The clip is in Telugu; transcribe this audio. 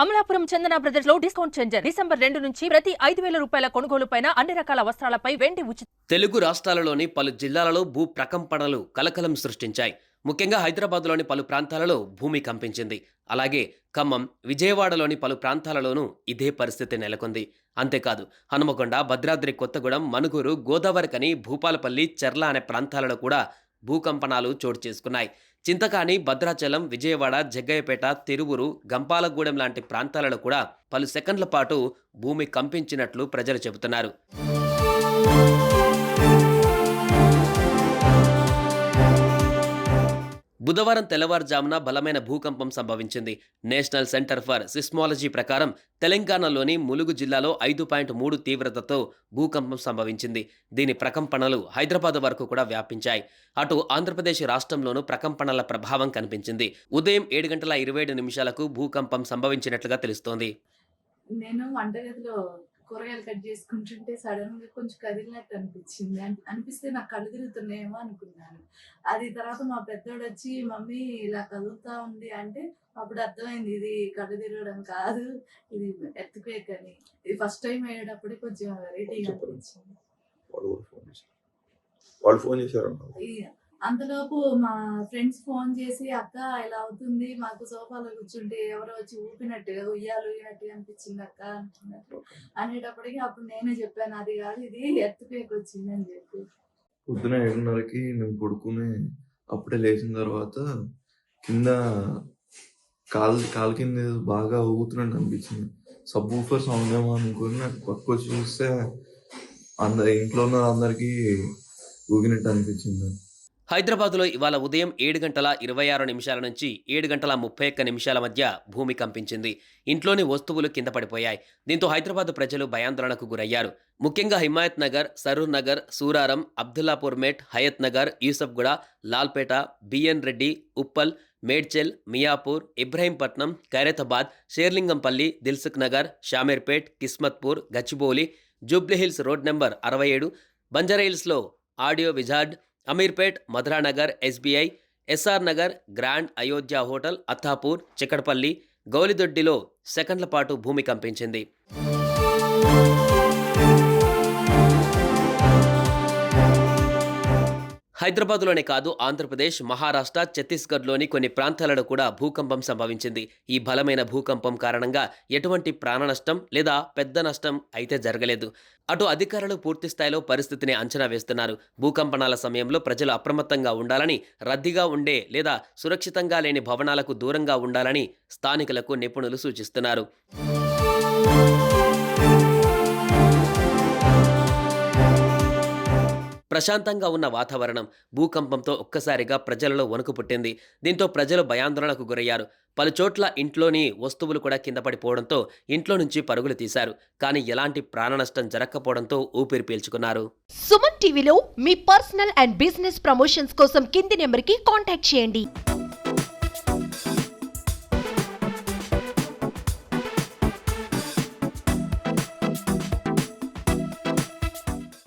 అమలాపురం చందన బ్రదర్స్లో డిస్కౌంట్ ఛార్జర్ డిసెంబర్ రెండు నుంచి ప్రతి ఐదు వేల రూపాయల కొనుగోలు పైన అన్ని రకాల వస్త్రాలపై వెండి ఉచిత తెలుగు రాష్ట్రాలలోని పలు జిల్లాలలో భూ ప్రకంపనలు కలకలం సృష్టించాయి. ముఖ్యంగా హైదరాబాద్లోని పలు ప్రాంతాలలో భూమి కంపించింది. అలాగే ఖమ్మం విజయవాడలోని పలు ప్రాంతాలలోనూ ఇదే పరిస్థితి నెలకొంది. అంతేకాదు హనుమకొండ భద్రాద్రి కొత్తగూడెం మనుగూరు గోదావరికని భూపాలపల్లి చెర్ల అనే ప్రాంతాలలో కూడా భూకంపనాలు చోటు చేసుకున్నాయి. చింతకాని భద్రాచలం విజయవాడ జగ్గయ్యపేట తిరువురు గంపాలగూడెం లాంటి ప్రాంతాలలో కూడా పలు సెకండ్ల పాటు భూమి కంపించినట్లు ప్రజలు చెబుతున్నారు. బుధవారం తెల్లవారుజామున బలమైన భూకంపం సంభవించింది. నేషనల్ సెంటర్ ఫర్ సిస్మాలజీ ప్రకారం తెలంగాణలోని ములుగు జిల్లాలో ఐదు పాయింట్ మూడు తీవ్రతతో భూకంపం సంభవించింది. దీని ప్రకంపనలు హైదరాబాద్ వరకు కూడా వ్యాపించాయి. అటు ఆంధ్రప్రదేశ్ రాష్ట్రంలోనూ ప్రకంపనల ప్రభావం కనిపించింది. ఉదయం ఏడు గంటల ఇరవై ఏడు నిమిషాలకు భూకంపం సంభవించినట్లుగా తెలుస్తోంది. నేను వంటగదిలో కూరగాయలు కట్ చేసుకుంటుంటే సడన్గా కొంచెం కదిలినట్టు అనిపించింది. అన్- అనిపిస్తే నాకు కళ్ళు తిరుగుతున్నాయేమో అనుకున్నాను. అది తర్వాత మా పెద్దోడు వచ్చి మమ్మీ ఇలా కదులుతా ఉంది అంటే అప్పుడు అర్థమైంది ఇది కళ్ళు తిరగడం కాదు ఇది ఎత్తుకేక్ అని. ఇది ఫస్ట్ టైం అయ్యేటప్పుడే కొంచెం వెరైటీగా అనిపించింది. వాళ్ళు ఫోన్ చేశారు. అంతలోపు మా ఫ్రెండ్స్ ఫోన్ చేసి అక్క ఇలా అవుతుంది మాకు సోఫాలో కూర్చుంటే ఎవరో వచ్చి ఊపినట్టుగా ఉయ్యాలు ఊగినట్టుగా అనిపించింది అక్క. అంటున్నారు అనేటప్పటికి అప్పుడు నేనే చెప్పాను అది కాదు ఇది ఎత్తుకేకి వచ్చింది అని చెప్పి. పొద్దున ఏడున్నరకి నేను పడుకుని అప్పుడే లేచిన తర్వాత కింద కాలు కాలు కింద బాగా ఊగుతున్నట్టు అనిపించింది. సబ్ ఊఫర్ సౌండ్ ఏమో అనుకుని నాకు పక్క చూస్తే అందరి ఇంట్లో ఉన్న అందరికి ఊగినట్టు అనిపించింది హైదరాబాద్లో ఇవాళ ఉదయం ఏడు గంటల ఇరవై ఆరు నిమిషాల నుంచి ఏడు గంటల ముప్పై ఒక్క నిమిషాల మధ్య భూమి కంపించింది. ఇంట్లోని వస్తువులు కింద పడిపోయాయి. దీంతో హైదరాబాద్ ప్రజలు భయాందోళనకు గురయ్యారు. ముఖ్యంగా Himayat Nagar Saroor Nagar Suraram Abdullapur Met Hayat Nagar Yousufguda Lalpet BN Reddy Uppal Medchal Miyapur Ibrahimpatnam Khairatabad Serilingampally Dilsukh Nagar Shamirpet Kismatpur Gachibowli Jubilee Hills road number అరవై ఏడు బంజారాహిల్స్లో audio wizard Ameerpet Madhuranagar SBI SR Nagar grand Ayodhya hotel Attapur Chikkadpally గౌలిదొడ్డిలో సెకండ్ల పాటు భూమి కంపించింది. హైదరాబాద్లోనే కాదు ఆంధ్రప్రదేశ్ మహారాష్ట్ర ఛత్తీస్గఢ్లోని కొన్ని ప్రాంతాలలో కూడా భూకంపం సంభవించింది. ఈ బలమైన భూకంపం కారణంగా ఎటువంటి ప్రాణ నష్టం లేదా పెద్ద నష్టం అయితే జరగలేదు. అటు అధికారులు పూర్తి స్థాయిలో పరిస్థితిని అంచనా వేస్తున్నారు. భూకంపనాల సమయంలో ప్రజలు అప్రమత్తంగా ఉండాలని రద్దీగా ఉండే లేదా సురక్షితంగా లేని భవనాలకు దూరంగా ఉండాలని స్థానికులకు నిపుణులు సూచిస్తున్నారు. ప్రశాంతంగా ఉన్న వాతావరణం భూకంపంతో ఒక్కసారిగా ప్రజలలో వణుకు పుట్టింది. దీంతో ప్రజలు భయాందోళనకు గురయ్యారు. పలుచోట్ల ఇంట్లోని వస్తువులు కూడా కింద పడిపోవడంతో ఇంట్లో నుంచి పరుగులు తీశారు. కానీ ఎలాంటి ప్రాణ నష్టం జరగకపోవడంతో ఊపిరి పీల్చుకున్నారు. సుమన్ టీవీలో మీ పర్సనల్ అండ్ బిజినెస్ ప్రమోషన్స్ కోసం కింది నెంబర్కి కాంటాక్ట్ చేయండి.